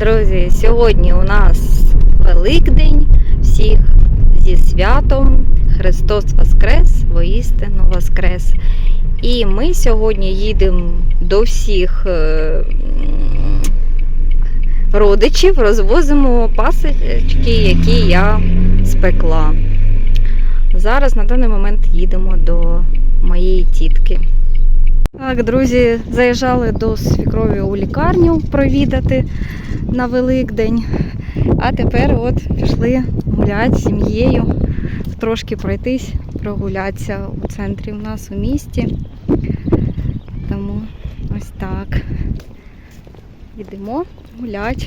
Друзі, сьогодні у нас Великдень. Всіх зі святом. Христос Воскрес, воістину Воскрес. І ми сьогодні їдемо до всіх е, родичів, розвозимо пасочки, які я спекла. Зараз на даний момент їдемо до моєї тітки. Так, друзі, заїжджали до свікрові у лікарню провідати на Великдень. А тепер от пішли гуляти з сім'єю, трошки пройтись, прогулятися у центрі у нас у місті. Тому ось так. Йдемо гуляти.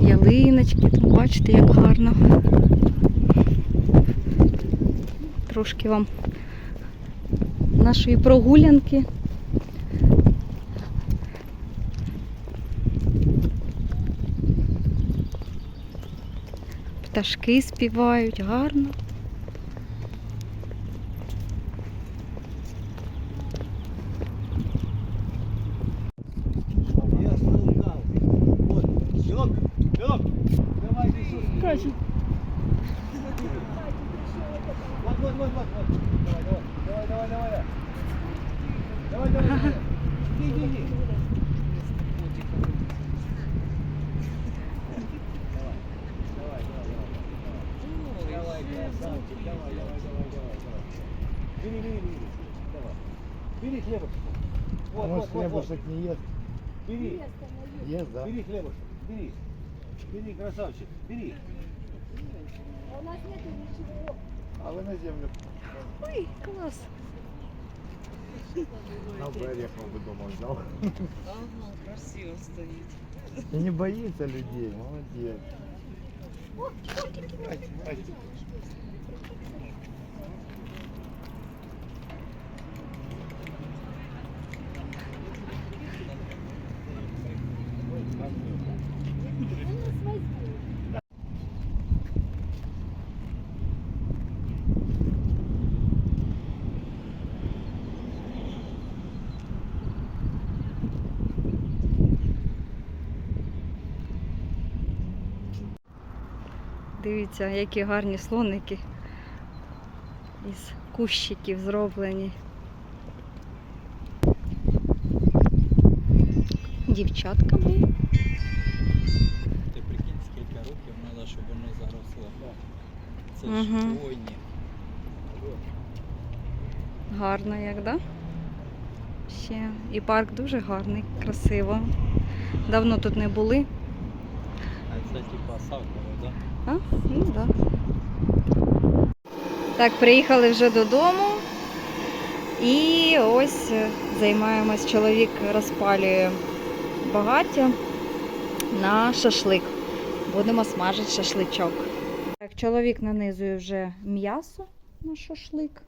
Ялиночки, бачите, як гарно. Трошки вам нашої прогулянки. пташки співають гарно. Давай, давай, давай. Давай, давай, давай. Иди, иди, иди. Бери хлебушек. Вот, А вот, может вот, вот. хлебушек не ест? Бери. Ест, да? Бери хлебушек, бери. Бери, красавчик, бери. А вы на землю. Ой, клас! На берег, он бы дома взял. Ага, красиво стоїть. И не боится людей, молодец. Дивіться, які гарні слоники із кущиків зроблені. Дівчатка мої. Ти прикинь, скільки років треба, щоб воно заросло. Це ж хвойні. Гарно як, да? Ще. І парк дуже гарний, красиво. Давно тут не були. А це типа савково, да? А? Ну. Да. Так, приїхали вже додому. І ось е, займаємось. Чоловік розпалює багаття на шашлик. Будемо смажити шашличок. Так, чоловік нанизує вже м'ясо на шашлик.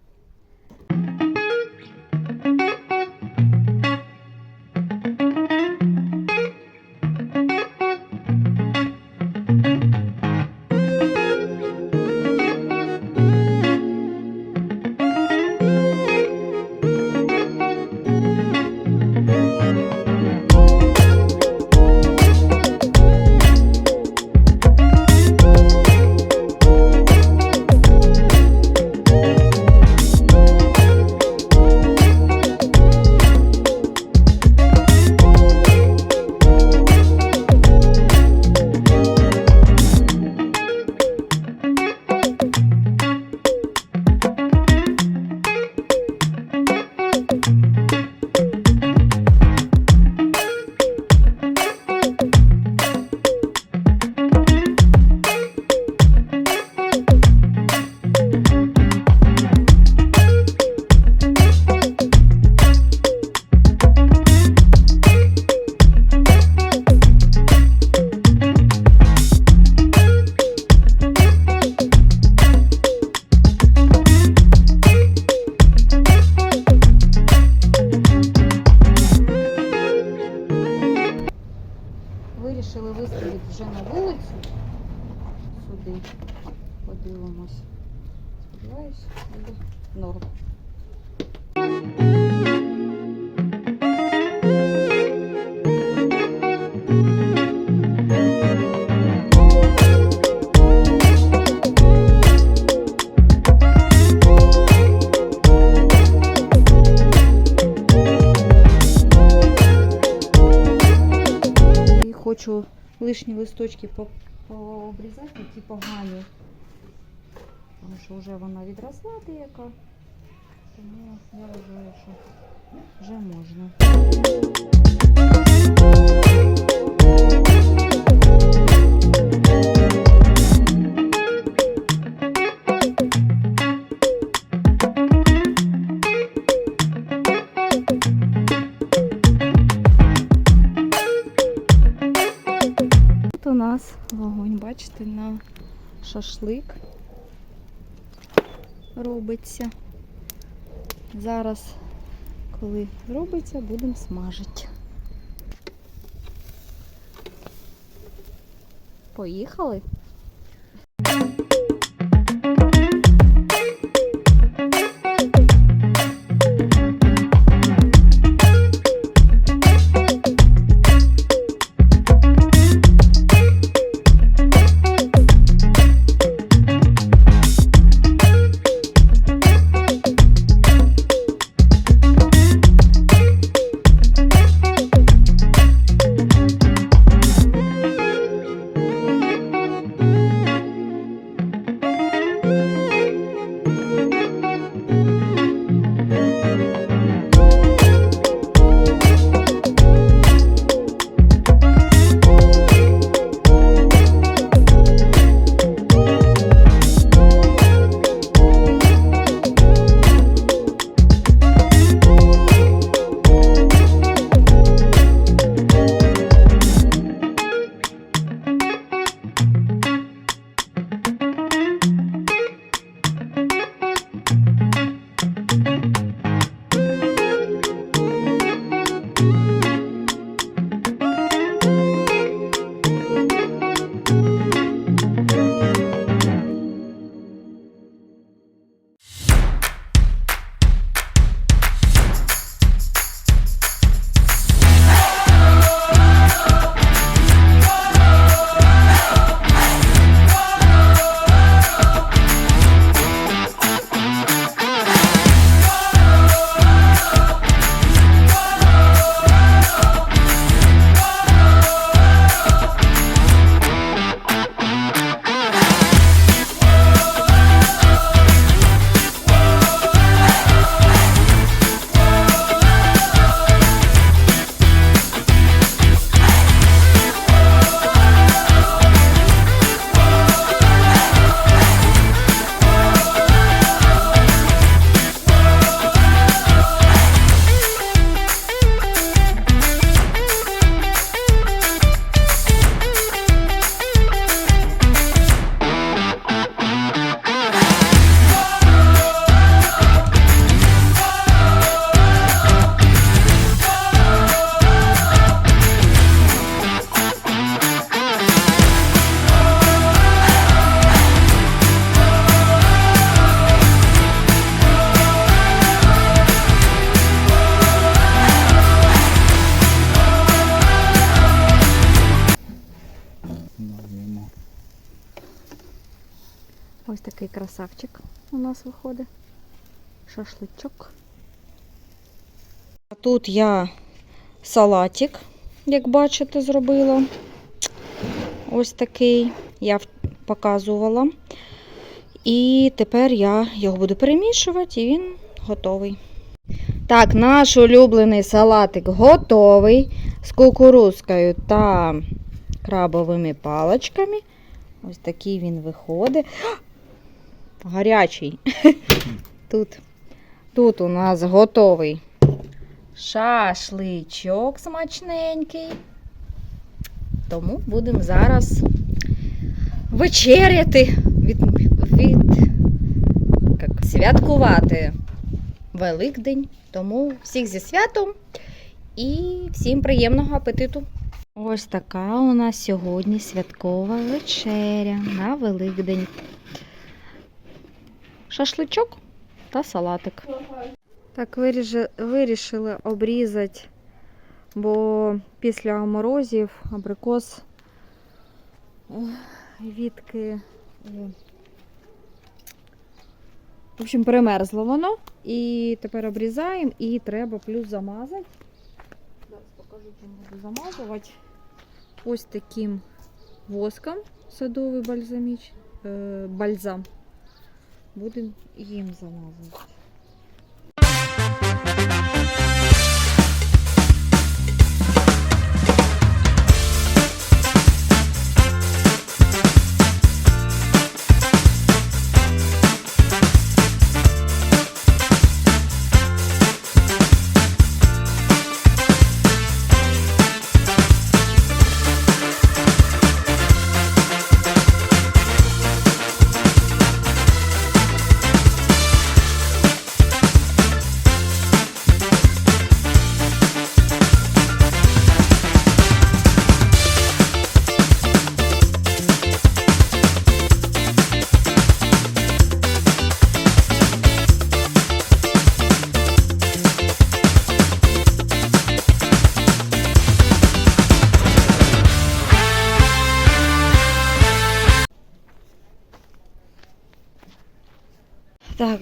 Сподіваюсь, буде норм. Хочу лишні листочки пообрізати, які погані. Тому що вже вона відросла деяка. Тому я вважаю, що вже можна. Тут у нас вогонь, бачите, на шашлик робиться. Зараз, коли робиться, будемо смажити. Поїхали? Красавчик у нас виходить. Шашличок. А Тут я салатик, як бачите, зробила. Ось такий. Я показувала. І тепер я його буду перемішувати, і він готовий. Так, наш улюблений салатик готовий з кукурузкою та крабовими паличками. Ось такий він виходить. Гарячий. Тут, тут у нас готовий шашличок смачненький. Тому будемо зараз вечеряти, від, від, як, святкувати Великдень. Тому всіх зі святом і всім приємного апетиту! Ось така у нас сьогодні святкова вечеря на Великдень. Шашличок та салатик. Так, вирішили обрізати, бо після морозів абрикос е, відки. е, В общем, перемерзло воно. І тепер обрізаємо і треба плюс замазати. Зараз покажу, чим буду замазувати. ось таким воском садовий бальзаміч, е, бальзам. Будемо їм замазувати.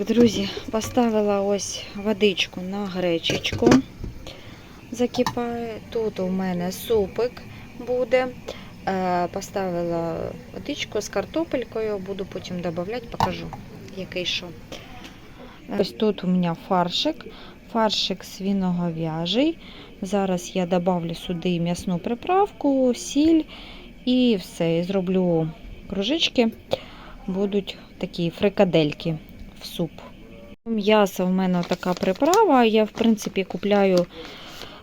Друзі, поставила ось водичку на гречечку. Закипає. Тут у мене супик буде. Е, Поставила водичку з картопелькою, буду потім додавати, покажу, який що. Ось тут у мене фаршик. Фаршик свиноговяжий. Зараз я додавлю сюди м'ясну приправку, сіль і все. І зроблю кружечки. Будуть такі фрикадельки в суп. М'ясо в мене така приправа. Я, в принципі, купляю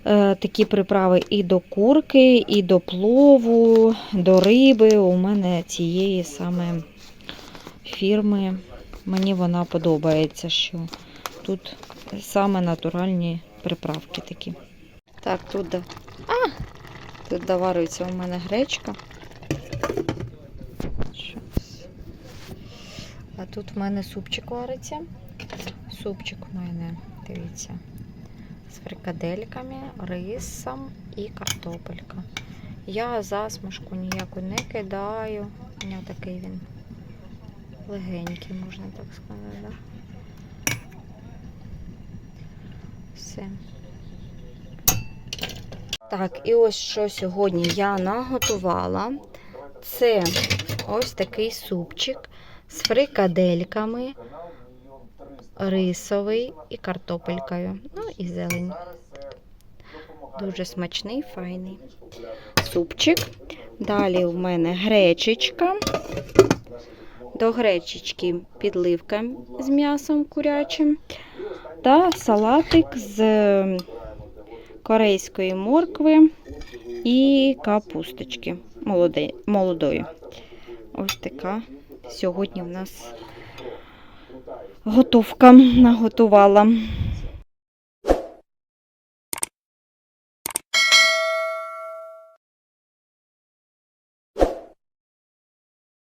е, такі приправи і до курки, і до плову, до риби. У мене цієї саме фірми. Мені вона подобається, що тут саме натуральні приправки такі. Так, тут, а, тут доварюється у мене гречка. Тут в мене супчик вариться. Супчик у мене, дивіться, з фрикадельками, рисом і картопелька. Я засмажку ніяку не кидаю. У мене такий він легенький, можна так сказати. Да? Все. Так, і ось що сьогодні я наготувала. Це ось такий супчик з фрикадельками, рисовий і картопелькою. Ну і зелень. Дуже смачний, файний супчик. Далі в мене гречечка. До гречечки підливка з м'ясом курячим. Та салатик з корейської моркви і капусточки молодої. Ось така сьогодні в нас готовка наготувала.